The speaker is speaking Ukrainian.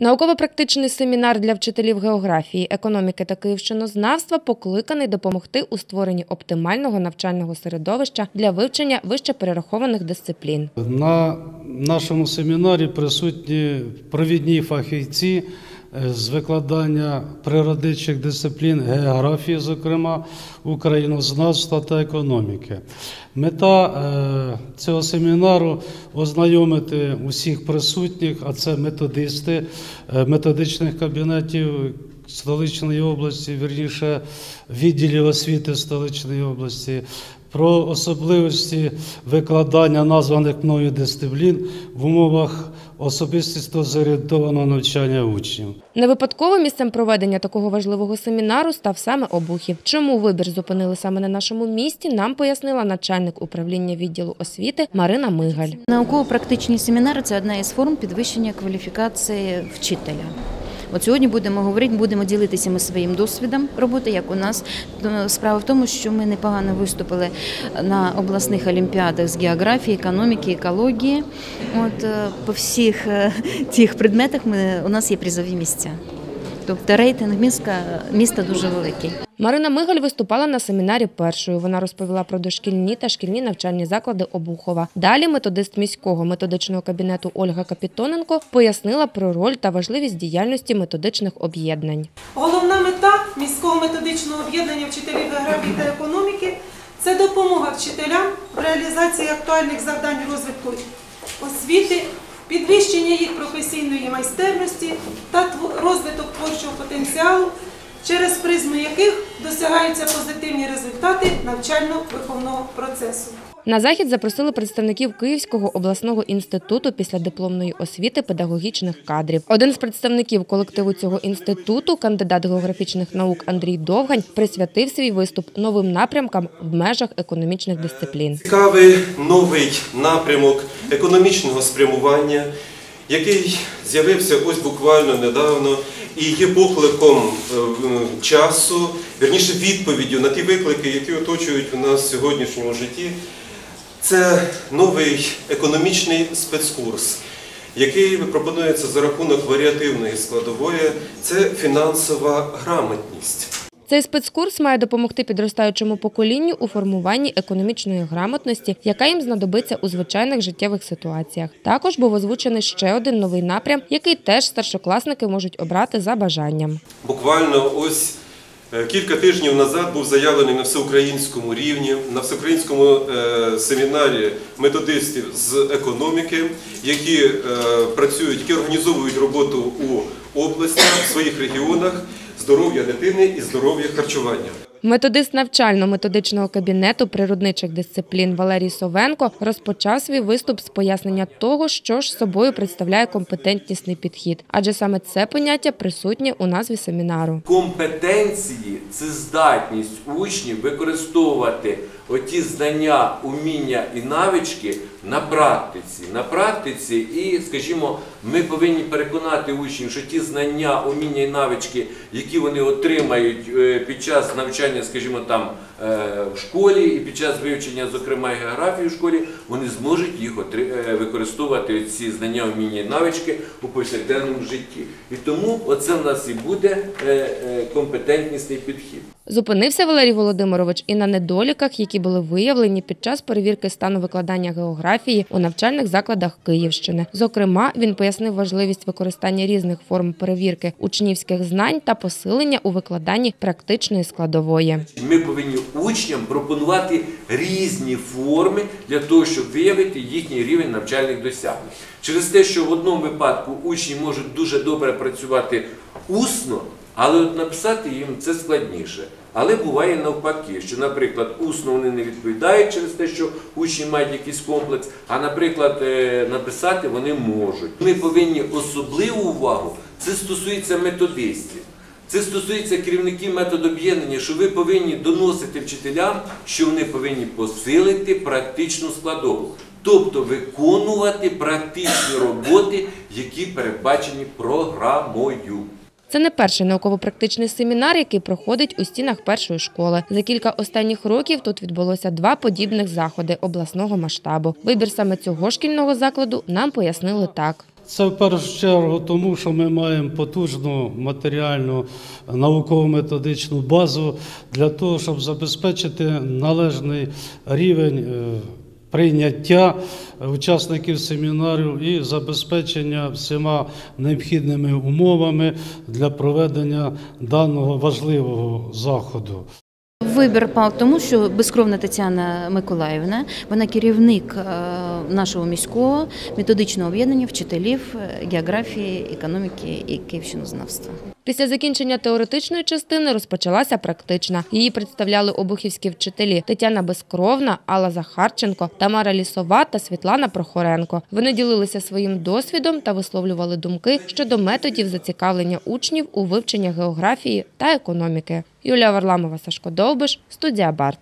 Науково-практичний семінар для вчителів географії, економіки та київщинознавства покликаний допомогти у створенні оптимального навчального середовища для вивчення вище перерахованих дисциплін. На нашому семінарі присутні провідні фахівці з викладання природничих дисциплін, географії, зокрема, українознавства та економіки. Мета е, цього семінару ознайомити усіх присутніх, а це методисти е, методичних кабінетів столичної області, вірніше відділів освіти столичної області, про особливості викладання названих мною дисциплін в умовах особистісто зорієнтованого навчання учнів. Не випадково місцем проведення такого важливого семінару став саме Обухів. Чому вибір зупинили саме на нашому місті, нам пояснила начальник управління відділу освіти Марина Мигаль. Науково-практичні семінари це одна із форм підвищення кваліфікації вчителя. От сьогодні будемо говорити, будемо ділитися ми своїм досвідом роботи, як у нас. Справа в тому, що ми непогано виступили на обласних олімпіадах з географії, економіки, екології. От е, по всіх е, тих предметах ми, у нас є призові місця. Тобто рейтинг міста, міста дуже великий. Марина Мигаль виступала на семінарі першою. Вона розповіла про дошкільні та шкільні навчальні заклади Обухова. Далі методист міського методичного кабінету Ольга Капітоненко пояснила про роль та важливість діяльності методичних об'єднань. Головна мета міського методичного об'єднання вчителів географії та економіки це допомога вчителям в реалізації актуальних завдань розвитку освіти, підвищення їх професійної майстерності та розвиток творчого потенціалу через призму яких досягаються позитивні результати навчально-виховного процесу. На захід запросили представників Київського обласного інституту після дипломної освіти педагогічних кадрів. Один з представників колективу цього інституту, кандидат географічних наук Андрій Довгань, присвятив свій виступ новим напрямкам в межах економічних дисциплін. Цікавий новий напрямок економічного спрямування, який з'явився ось буквально недавно і є покликом е, часу, вірніше відповіддю на ті виклики, які оточують у нас в сьогоднішньому житті. Це новий економічний спецкурс, який пропонується за рахунок варіативної складової, це фінансова грамотність. Цей спецкурс має допомогти підростаючому поколінню у формуванні економічної грамотності, яка їм знадобиться у звичайних життєвих ситуаціях. Також був озвучений ще один новий напрям, який теж старшокласники можуть обрати за бажанням. Буквально ось кілька тижнів назад був заявлений на всеукраїнському рівні, на всеукраїнському е, семінарі методистів з економіки, які е, працюють, які організовують роботу у областях, в своїх регіонах здоров'я дитини і здоров'я харчування. Методист навчально-методичного кабінету природничих дисциплін Валерій Совенко розпочав свій виступ з пояснення того, що ж собою представляє компетентнісний підхід, адже саме це поняття присутнє у назві семінару. Компетенції це здатність учнів використовувати оті знання, уміння і навички на практиці. На практиці, і, скажімо, ми повинні переконати учнів, що ті знання, уміння і навички, які вони отримають е, під час навчання, скажімо, там е, в школі і під час вивчення, зокрема, географії в школі, вони зможуть їх е, використовувати ці знання, уміння і навички у повсякденному житті. І тому оце в нас і буде компетентнісний підхід. Зупинився Валерій Володимирович і на недоліках, які були виявлені під час перевірки стану викладання географії у навчальних закладах Київщини. Зокрема, він пояснив важливість використання різних форм перевірки учнівських знань та посилення у викладанні практичної складової. Ми повинні учням пропонувати різні форми для того, щоб виявити їхній рівень навчальних досягнень. Через те, що в одному випадку учні можуть дуже добре працювати усно. Але от написати їм це складніше. Але буває навпаки, що, наприклад, усно вони не відповідають через те, що учні мають якийсь комплекс, а, наприклад, е, написати вони можуть. Ми повинні особливу увагу, це стосується методистів. Це стосується керівників методоб'єднання, що ви повинні доносити вчителям, що вони повинні посилити практичну складову, тобто виконувати практичні роботи, які передбачені програмою. Це не перший науково-практичний семінар, який проходить у стінах першої школи. За кілька останніх років тут відбулося два подібних заходи обласного масштабу. Вибір саме цього шкільного закладу нам пояснили так. Це в першу чергу тому, що ми маємо потужну матеріальну науково-методичну базу для того, щоб забезпечити належний рівень е, прийняття учасників семінарів і забезпечення всіма необхідними умовами для проведення даного важливого заходу. Вибір пав тому, що безкровна Тетяна Миколаївна, вона керівник е, нашого міського методичного об'єднання вчителів географії, економіки і київщинознавства. Після закінчення теоретичної частини розпочалася практична. Її представляли обухівські вчителі Тетяна Безкровна, Алла Захарченко, Тамара Лісова та Світлана Прохоренко. Вони ділилися своїм досвідом та висловлювали думки щодо методів зацікавлення учнів у вивченні географії та економіки. Юлія Варламова, Сашко Довбиш, студія Барт.